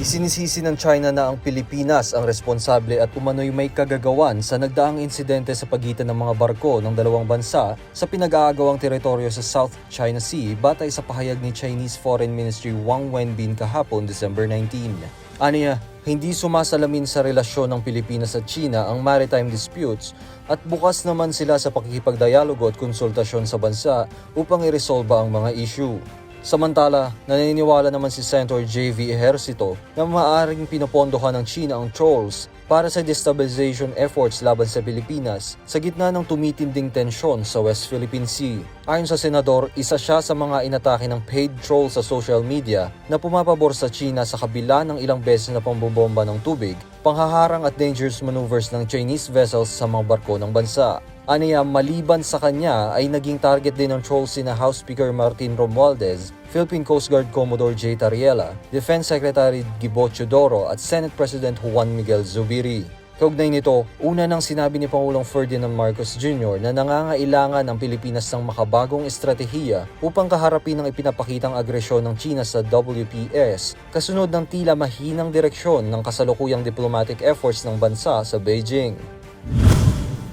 Isinisisi ng China na ang Pilipinas ang responsable at umano'y may kagagawan sa nagdaang insidente sa pagitan ng mga barko ng dalawang bansa sa pinag-aagawang teritoryo sa South China Sea batay sa pahayag ni Chinese Foreign Ministry Wang Wenbin kahapon December 19. Aniya, hindi sumasalamin sa relasyon ng Pilipinas at China ang maritime disputes at bukas naman sila sa pakikipagdialogo at konsultasyon sa bansa upang iresolba ang mga issue. Samantala, naniniwala naman si Senator J.V. Ejercito na maaaring pinopondohan ng China ang trolls para sa destabilization efforts laban sa Pilipinas sa gitna ng tumitinding tensyon sa West Philippine Sea. Ayon sa senador, isa siya sa mga inatake ng paid trolls sa social media na pumapabor sa China sa kabila ng ilang beses na pambobomba ng tubig, panghaharang at dangerous maneuvers ng Chinese vessels sa mga barko ng bansa. Aniya, maliban sa kanya ay naging target din ng trolls sina House Speaker Martin Romualdez, Philippine Coast Guard Commodore J. Tariela, Defense Secretary Gibo Chodoro at Senate President Juan Miguel Zubiri. Kaugnay nito, una nang sinabi ni Pangulong Ferdinand Marcos Jr. na nangangailangan ang Pilipinas ng makabagong estratehiya upang kaharapin ang ipinapakitang agresyon ng China sa WPS, kasunod ng tila mahinang direksyon ng kasalukuyang diplomatic efforts ng bansa sa Beijing.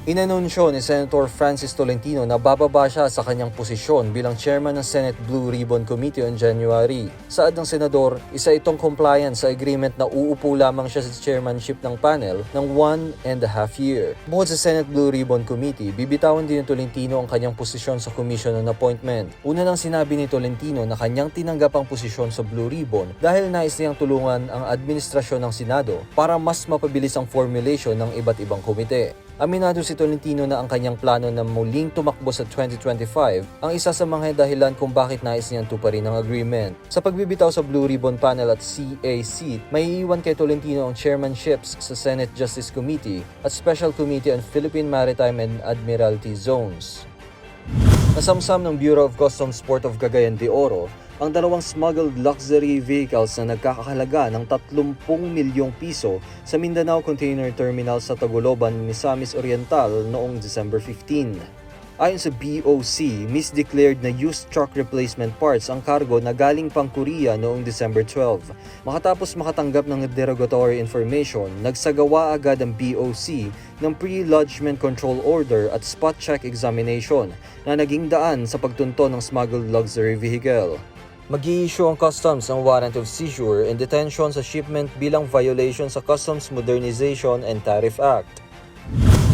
Inanunsyo ni Senator Francis Tolentino na bababa siya sa kanyang posisyon bilang chairman ng Senate Blue Ribbon Committee on January. Saad ng senador, isa itong compliance sa agreement na uupo lamang siya sa chairmanship ng panel ng one and a half year. Bukod sa Senate Blue Ribbon Committee, bibitawan din ni Tolentino ang kanyang posisyon sa Commission on Appointment. Una nang sinabi ni Tolentino na kanyang tinanggap ang posisyon sa Blue Ribbon dahil nais niyang tulungan ang administrasyon ng Senado para mas mapabilis ang formulation ng iba't ibang komite. Aminado si Tolentino na ang kanyang plano na muling tumakbo sa 2025 ang isa sa mga dahilan kung bakit nais niyang tuparin ang agreement. Sa pagbibitaw sa Blue Ribbon Panel at CAC, may iiwan kay Tolentino ang chairmanships sa Senate Justice Committee at Special Committee on Philippine Maritime and Admiralty Zones. Nasamsam ng Bureau of Customs Port of Cagayan de Oro ang dalawang smuggled luxury vehicles na nagkakahalaga ng 30 milyong piso sa Mindanao Container Terminal sa Taguloban, Misamis Oriental noong December 15. Ayon sa BOC, misdeclared na used truck replacement parts ang cargo na galing pang Korea noong December 12. Makatapos makatanggap ng derogatory information, nagsagawa agad ang BOC ng pre-lodgement control order at spot check examination na naging daan sa pagtunto ng smuggled luxury vehicle. mag issue ang customs ng warrant of seizure and detention sa shipment bilang violation sa Customs Modernization and Tariff Act.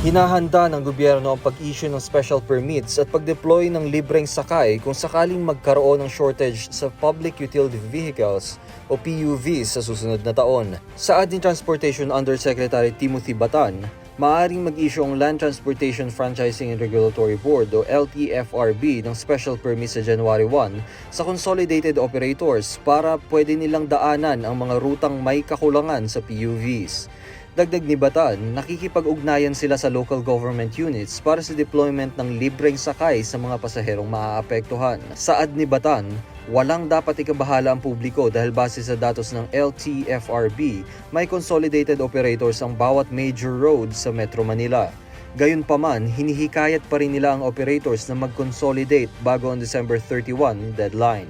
Hinahanda ng gobyerno ang pag-issue ng special permits at pag-deploy ng libreng sakay kung sakaling magkaroon ng shortage sa public utility vehicles o PUVs sa susunod na taon. Saad ni Transportation Undersecretary Timothy Batan, maaring mag-issue ang Land Transportation Franchising and Regulatory Board o LTFRB ng special permit sa January 1 sa consolidated operators para pwede nilang daanan ang mga rutang may kakulangan sa PUVs. Dagdag ni Batan, nakikipag-ugnayan sila sa local government units para sa deployment ng libreng sakay sa mga pasaherong maaapektuhan. Saad ni Batan, walang dapat ikabahala ang publiko dahil base sa datos ng LTFRB, may consolidated operators ang bawat major road sa Metro Manila. Gayunpaman, hinihikayat pa rin nila ang operators na mag-consolidate bago ang December 31 deadline.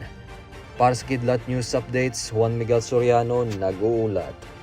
Para sa Kidlat News Updates, Juan Miguel Soriano, nag-uulat.